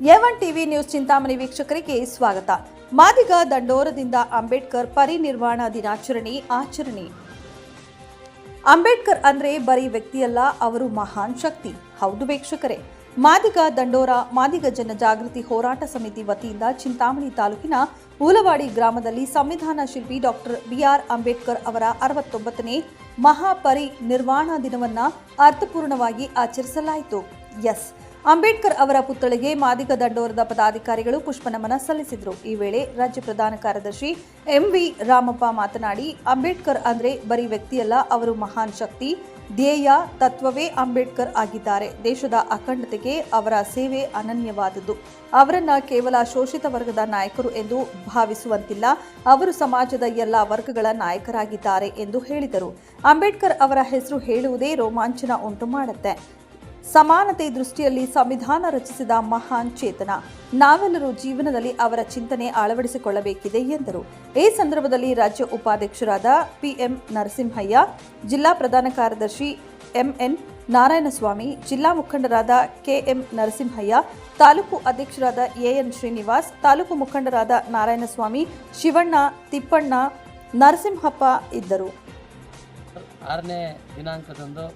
ಎವನ್ TV news Chintamani ವೀಕ್ಷಕರಿಗೆ ಸ್ವಾಗತ. ಮಾದಿಗ ದಂಡೋರದಿಂದ ಅಂಬೇಡ್ಕರ್ ಪರಿನಿರ್ವಾಣ ದಿನಾಚರಣೆ ಆಚರಣೆ. ಅಂಬೇಡ್ಕರ್ ಅಂದ್ರೆ ಬರೀ ವ್ಯಕ್ತಿಯಲ್ಲ, ಅವರು ಮಹಾನ್ ಶಕ್ತಿ. ಹೌದು ವೀಕ್ಷಕರೇ. ಮಾದಿಗ ದಂಡೋರ, ಮಾದಿಗ ಜನಜಾಗೃತಿ ಹೋರಾಟ ಸಮಿತಿ ವತಿಯಿಂದ ಚಿಂತಾಮಣಿ ತಾಲೂಕಿನ ಊಲವಾಡಿ ಗ್ರಾಮದಲ್ಲಿ ಸಂವಿಧಾನ ಶಿಲ್ಪಿ ಡಾಕ್ಟರ್ ಬಿಆರ್ ಅಂಬೇಡ್ಕರ್ ಅವರ ಅರವತ್ತೊಂಬತ್ತನೇ ಮಹಾಪರಿ ನಿರ್ವಾಣ ದಿನವನ್ನ ಅರ್ಥಪೂರ್ಣವಾಗಿ ಆಚರಿಸಲಾಯಿತು. ಎಸ್ ಅಂಬೇಡ್ಕರ್ ಅವರ ಪುತ್ಥಳಿಗೆ ಮಾದಿಗ ದಂಡೋರದ ಪದಾಧಿಕಾರಿಗಳು ಪುಷ್ಪನಮನ ಸಲ್ಲಿಸಿದರು. ಈ ವೇಳೆ ರಾಜ್ಯ ಪ್ರಧಾನ ಕಾರ್ಯದರ್ಶಿ ಎಂವಿ ರಾಮಪ್ಪ ಮಾತನಾಡಿ, ಅಂಬೇಡ್ಕರ್ ಅಂದರೆ ಬರೀ ವ್ಯಕ್ತಿಯಲ್ಲ, ಅವರು ಮಹಾನ್ ಶಕ್ತಿ, ಧ್ಯೇಯ, ತತ್ವವೇ ಅಂಬೇಡ್ಕರ್ ಆಗಿದ್ದಾರೆ. ದೇಶದ ಅಖಂಡತೆಗೆ ಅವರ ಸೇವೆ ಅನನ್ಯವಾದದ್ದು. ಅವರನ್ನ ಕೇವಲ ಶೋಷಿತ ವರ್ಗದ ನಾಯಕರು ಎಂದು ಭಾವಿಸುವಂತಿಲ್ಲ. ಅವರು ಸಮಾಜದ ಎಲ್ಲ ವರ್ಗಗಳ ನಾಯಕರಾಗಿದ್ದಾರೆ ಎಂದು ಹೇಳಿದರು. ಅಂಬೇಡ್ಕರ್ ಅವರ ಹೆಸರು ಹೇಳುವುದೇ ರೋಮಾಂಚನ ಉಂಟು ಮಾಡುತ್ತೆ. ಸಮಾನತೆ ದೃಷ್ಟಿಯಲ್ಲಿ ಸಂವಿಧಾನ ರಚಿಸಿದ ಮಹಾನ್ ಚೇತನ. ನಾವೆಲ್ಲರೂ ಜೀವನದಲ್ಲಿ ಅವರ ಚಿಂತನೆ ಅಳವಡಿಸಿಕೊಳ್ಳಬೇಕಿದೆ ಎಂದರು. ಈ ಸಂದರ್ಭದಲ್ಲಿ ರಾಜ್ಯ ಉಪಾಧ್ಯಕ್ಷರಾದ ಪಿಎಂ ನರಸಿಂಹಯ್ಯ, ಜಿಲ್ಲಾ ಪ್ರಧಾನ ಕಾರ್ಯದರ್ಶಿ ಎಂಎನ್ ನಾರಾಯಣಸ್ವಾಮಿ, ಜಿಲ್ಲಾ ಮುಖಂಡರಾದ ಕೆಎಂ ನರಸಿಂಹಯ್ಯ, ತಾಲೂಕು ಅಧ್ಯಕ್ಷರಾದ ಎಎನ್ ಶ್ರೀನಿವಾಸ್, ತಾಲೂಕು ಮುಖಂಡರಾದ ನಾರಾಯಣಸ್ವಾಮಿ, ಶಿವಣ್ಣ, ತಿಪ್ಪಣ್ಣ, ನರಸಿಂಹಪ್ಪ ಇದ್ದರು. ಆರನೇ ದಿನಾಂಕದಂದು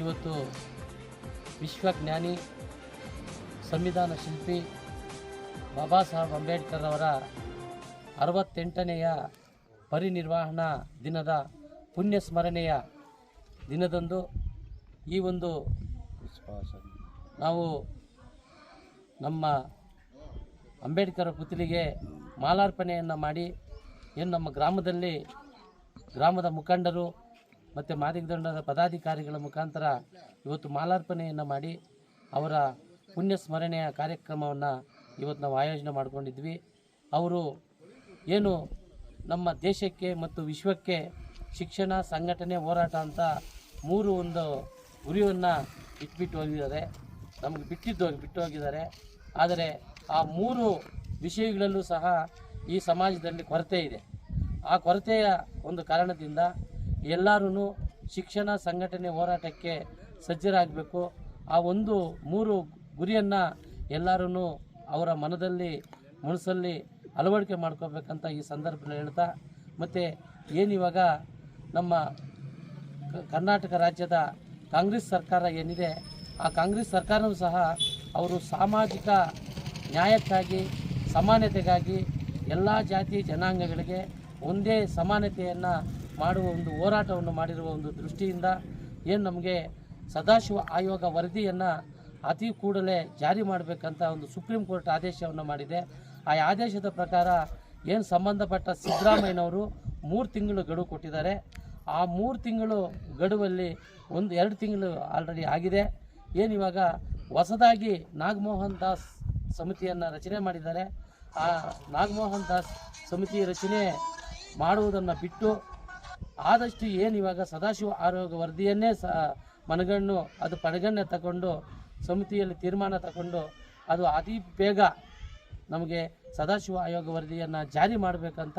ಇವತ್ತು ವಿಶ್ವಜ್ಞಾನಿ ಸಂವಿಧಾನ ಶಿಲ್ಪಿ ಬಾಬಾ ಸಾಹೇಬ್ ಅಂಬೇಡ್ಕರ್ ಅವರ ಅರವತ್ತೆಂಟನೆಯ ಪರಿನಿರ್ವಹಣಾ ದಿನದ ಪುಣ್ಯ ಸ್ಮರಣೆಯ ದಿನದಂದು ಈ ಒಂದು ನಾವು ನಮ್ಮ ಅಂಬೇಡ್ಕರ್ ಪುತ್ಲಿಗೆ ಮಾಲಾರ್ಪಣೆಯನ್ನು ಮಾಡಿ ಏನು ನಮ್ಮ ಗ್ರಾಮದಲ್ಲಿ ಗ್ರಾಮದ ಮುಖಂಡರು ಮತ್ತು ಮಾದಿಗದಂಡದ ಪದಾಧಿಕಾರಿಗಳ ಮುಖಾಂತರ ಇವತ್ತು ಮಾಲಾರ್ಪಣೆಯನ್ನು ಮಾಡಿ ಅವರ ಪುಣ್ಯ ಸ್ಮರಣೆಯ ಕಾರ್ಯಕ್ರಮವನ್ನು ಇವತ್ತು ನಾವು ಆಯೋಜನೆ ಮಾಡಿಕೊಂಡಿದ್ವಿ. ಅವರು ಏನು ನಮ್ಮ ದೇಶಕ್ಕೆ ಮತ್ತು ವಿಶ್ವಕ್ಕೆ ಶಿಕ್ಷಣ, ಸಂಘಟನೆ, ಹೋರಾಟ ಅಂತ ಮೂರು ಒಂದು ಗುರಿಯನ್ನು ಇಟ್ಬಿಟ್ಟು ಹೋಗಿದ್ದಾರೆ. ನಮಗೆ ಬಿಟ್ಟಿದ್ದು ಬಿಟ್ಟು ಹೋಗಿದ್ದಾರೆ. ಆದರೆ ಆ ಮೂರು ವಿಷಯಗಳಲ್ಲೂ ಸಹ ಈ ಸಮಾಜದಲ್ಲಿ ಕೊರತೆ ಇದೆ. ಆ ಕೊರತೆಯ ಒಂದು ಕಾರಣದಿಂದ ಎಲ್ಲರೂ ಶಿಕ್ಷಣ ಸಂಘಟನೆ ಹೋರಾಟಕ್ಕೆ ಸಜ್ಜರಾಗಬೇಕು. ಆ ಒಂದು ಮೂರು ಗುರಿಯನ್ನು ಎಲ್ಲರೂ ಅವರ ಮನದಲ್ಲಿ, ಮನಸ್ಸಲ್ಲಿ ಅಳವಡಿಕೆ ಮಾಡ್ಕೋಬೇಕಂತ ಈ ಸಂದರ್ಭದಲ್ಲಿ ಹೇಳ್ತಾ, ಮತ್ತು ಏನಿವಾಗ ನಮ್ಮ ಕರ್ನಾಟಕ ರಾಜ್ಯದ ಕಾಂಗ್ರೆಸ್ ಸರ್ಕಾರ ಏನಿದೆ, ಆ ಕಾಂಗ್ರೆಸ್ ಸರ್ಕಾರವೂ ಸಹ ಅವರು ಸಾಮಾಜಿಕ ನ್ಯಾಯಕ್ಕಾಗಿ, ಸಮಾನತೆಗಾಗಿ ಎಲ್ಲ ಜಾತಿ ಜನಾಂಗಗಳಿಗೆ ಒಂದೇ ಸಮಾನತೆಯನ್ನು ಮಾಡುವ ಒಂದು ಹೋರಾಟವನ್ನು ಮಾಡಿರುವ ಒಂದು ದೃಷ್ಟಿಯಿಂದ ಏನು ನಮಗೆ ಸದಾಶಿವ ಆಯೋಗ ವರದಿಯನ್ನು ಅತಿ ಕೂಡಲೇ ಜಾರಿ ಮಾಡಬೇಕಂತ ಒಂದು ಸುಪ್ರೀಂ ಕೋರ್ಟ್ ಆದೇಶವನ್ನು ಮಾಡಿದೆ. ಆ ಆದೇಶದ ಪ್ರಕಾರ ಏನು ಸಂಬಂಧಪಟ್ಟ ಸಿದ್ದರಾಮಯ್ಯನವರು ಮೂರು ತಿಂಗಳು ಗಡುವು ಕೊಟ್ಟಿದ್ದಾರೆ. ಆ ಮೂರು ತಿಂಗಳು ಗಡುವಲ್ಲಿ ಒಂದು ಎರಡು ತಿಂಗಳು ಆಲ್ರೆಡಿ ಆಗಿದೆ. ಏನು ಇವಾಗ ಹೊಸದಾಗಿ ನಾಗಮೋಹನ್ ದಾಸ್ ಸಮಿತಿಯನ್ನು ರಚನೆ ಮಾಡಿದ್ದಾರೆ. ಆ ನಾಗಮೋಹನ್ ದಾಸ್ ಸಮಿತಿ ರಚನೆ ಮಾಡುವುದನ್ನು ಬಿಟ್ಟು ಆದಷ್ಟು ಏನು ಇವಾಗ ಸದಾಶಿವ ಆರೋಗ್ಯ ವರದಿಯನ್ನೇ ಸ, ಮನಗಣ್ಣು, ಅದು ಪಡಗಣ್ಣೆ ತಗೊಂಡು ಸಮಿತಿಯಲ್ಲಿ ತೀರ್ಮಾನ ತಗೊಂಡು ಅದು ಅತಿ ಬೇಗ ನಮಗೆ ಸದಾಶಿವ ಆಯೋಗ ವರದಿಯನ್ನು ಜಾರಿ ಮಾಡಬೇಕಂತ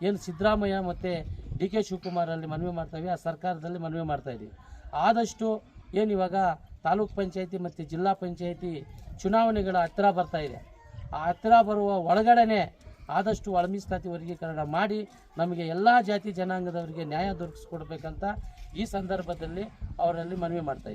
ಏನು ಸಿದ್ದರಾಮಯ್ಯ ಮತ್ತು ಡಿ ಕೆ ಶಿವಕುಮಾರಲ್ಲಿ ಮನವಿ ಮಾಡ್ತಾವೆ ಆ ಸರ್ಕಾರದಲ್ಲಿ ಮನವಿ ಮಾಡ್ತಾ ಇದ್ದೀವಿ ಆದಷ್ಟು ಏನು ಇವಾಗ ತಾಲೂಕ್ ಪಂಚಾಯತಿ ಮತ್ತು ಜಿಲ್ಲಾ ಪಂಚಾಯತಿ ಚುನಾವಣೆಗಳ ಹತ್ತಿರ ಬರ್ತಾ ಇದೆ. ಆ ಹತ್ತಿರ ಬರುವ ಒಳಗಡೆನೆ ಆದಷ್ಟು ಒಳ ಮೀಸಲಾತಿ ವರ್ಗೀಕರಣ ಮಾಡಿ ನಮಗೆ ಎಲ್ಲ ಜಾತಿ ಜನಾಂಗದವರಿಗೆ ನ್ಯಾಯ ದೊರಕಿಸ್ಕೊಡ್ಬೇಕಂತ ಈ ಸಂದರ್ಭದಲ್ಲಿ ಅವರಲ್ಲಿ ಮನವಿ ಮಾಡ್ತಾ